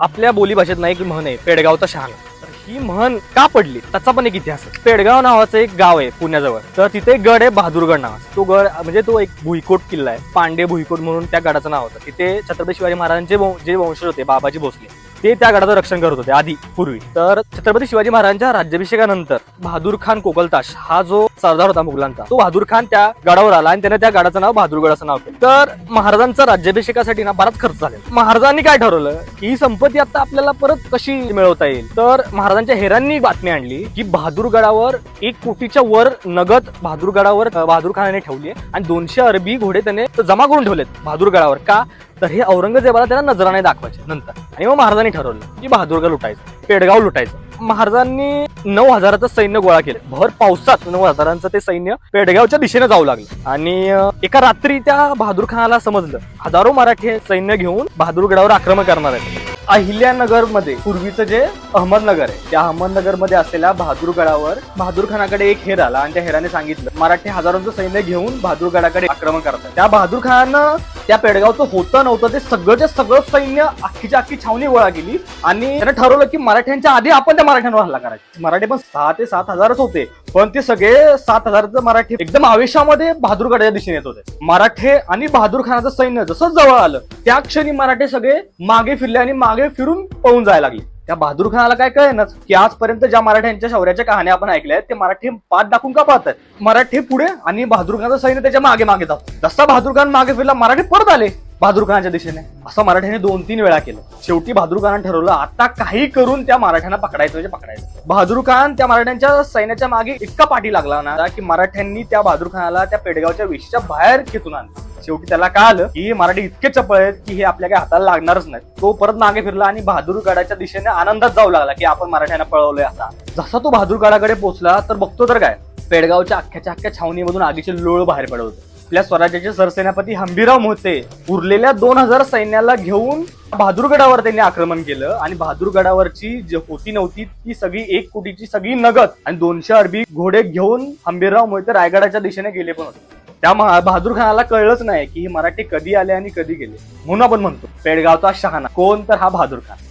आपल्या बोलीभाषेत नाही एक म्हण आहे पेडगावचा शहाणा. तर ही म्हण का पडली? त्याचा पण एक इतिहास आहे. पेडगाव नावाचं एक गाव आहे पुण्याजवळ. तर तिथे एक गड आहे बहादूरगड नावाचा. तो गड म्हणजे तो एक भुईकोट किल्ला आहे. पांडे भुईकोट म्हणून त्या गडाचं नाव होतं. तिथे छत्रपती शिवाजी महाराजांचे वं- जे वंशज होते बाबाजी भोसले. ते त्या गडाचं रक्षण करत होते आधी पूर्वी. तर छत्रपती शिवाजी महाराजांच्या राज्याभिषेकानंतर बहादूर खान कोकलताश हा जो सरदार होता मुघलांचा तो बहादूर खान त्या गडावर आला आणि त्याने त्या गडाचं नाव बहादूरगड असं नाव केलं. तर महाराजांचा राज्याभिषेकासाठी ना बराच खर्च झाला महाराजांनी काय ठरवलं? ही संपत्ती आता आपल्याला परत कशी मिळवता येईल? तर महाराजांच्या हेरांनी बातमी आणली की बहादूरगडावर एक कोटीच्या वर नगद बहादूरगडावर बहादूर खानाने ठेवली आणि दोनशे अरबी घोडे त्याने जमा करून ठेवलेत बहादूरगडावर का? तर हे औरंगजेबाला त्याला नजराने दाखवायचे नंतर. आणि मग महाराजांनी ठरवलं की बहादुरगड लुटायचं पेडगाव लुटायचं. महाराजांनी नऊ हजाराचं सैन्य गोळा केलं. भर पावसात नऊ हजारांचं ते सैन्य पेडगावच्या दिशेने जाऊ लागलं. आणि एका रात्री त्या बहादूर खानाला समजलं हजारो मराठी सैन्य घेऊन बहादूरगडावर आक्रमण करणार आहे अहिल्यानगरमध्ये पूर्वीचं जे अहमदनगर आहे त्या अहमदनगरमध्ये असलेल्या बहादूरगडावर बहादूरखानाकडे एक हेर आला आणि त्या हेराने सांगितलं मराठी हजारोंचं सैन्य घेऊन बहादूरगडाकडे आक्रमण करतात. त्या बहादूर खानानं त्या पेडगावचं होतं नव्हतं ते सगळं सगळं सैन्य अख्खीच्या अख्खी छावणी गोळा केली आणि त्यानं ठरवलं की मराठ्यांच्या आधी आपण त्या मराठ्यांवर हल्ला करायचा. मराठी पण सहा ते सात हजारच होते पण ते सगळे सात हजारचं मराठी एकदम आवेशामध्ये बहादूरगडाच्या दिशेने येत होते. मराठे आणि बहादूर खानाचं सैन्य जसं जवळ आलं त्या क्षणी मराठे सगळे मागे फिरले आणि मागे फिरून पळून जायला लागले. त्या बहादूर खानाला काय कळेनच की आजपर्यंत ज्या मराठ्यांच्या शौर्याच्या कहाण्या आपण ऐकल्या आहेत ते मराठी पाठ दाखवून का पाहतात मराठी पुढे आणि बहादूर खानाचं सैन्य त्याच्यामागे मागे जातो जसा बहादूर खान मागे फिरला मराठी परत आले बहादूर खानाच्या दिशेने. असं मराठ्याने दोन तीन वेळा केलं. शेवटी बहादूर खानाने ठरवलं आता काही करून त्या मराठ्यांना पकडायचं म्हणजे पकडायचं. बहादूर खान त्या मराठ्यांच्या सैन्याच्या मागे इतका पाठी लागला ना की मराठ्यांनी त्या बहादूर खानाला त्या पेडगावच्या विशीच्या बाहेर खेचून आणलं. शेवटी त्याला कळालं की मराठी इतके चपळ आहेत की हे आपल्या काही हाताला लागणारच नाही तो परत मागे फिरला आणि बहादूरगडाच्या दिशेने आनंदात जाऊ लागला की आपण मराठ्यांना पळवलंय आता. जसा तो बहादूरगडाकडे पोहोचला तर बघतो तर काय पेडगावच्या अख्ख्याच्या अख्ख्या छावणीमधून आगीचे लोळ बाहेर पडवतो आपल्या स्वराज्याचे सरसेनापती हंबीराव मोहते उरलेल्या दोन हजार सैन्याला घेऊन बहादूरगडावर त्यांनी आक्रमण केलं आणि बहादूरगडावरची जी होती नव्हती ती सगळी एक कोटीची सगळी नगद आणि दोनशे अरबी घोडे घेऊन हंबीरराव मोहिते रायगडाच्या दिशेने गेले पण होते. त्या महा- बहादूर खानाला कळलंच नाही की हे मराठी कधी आले आणि कधी गेले. म्हणून आपण म्हणतो पेडगावचा शहाणा. कोण तर हा बहादूर खान.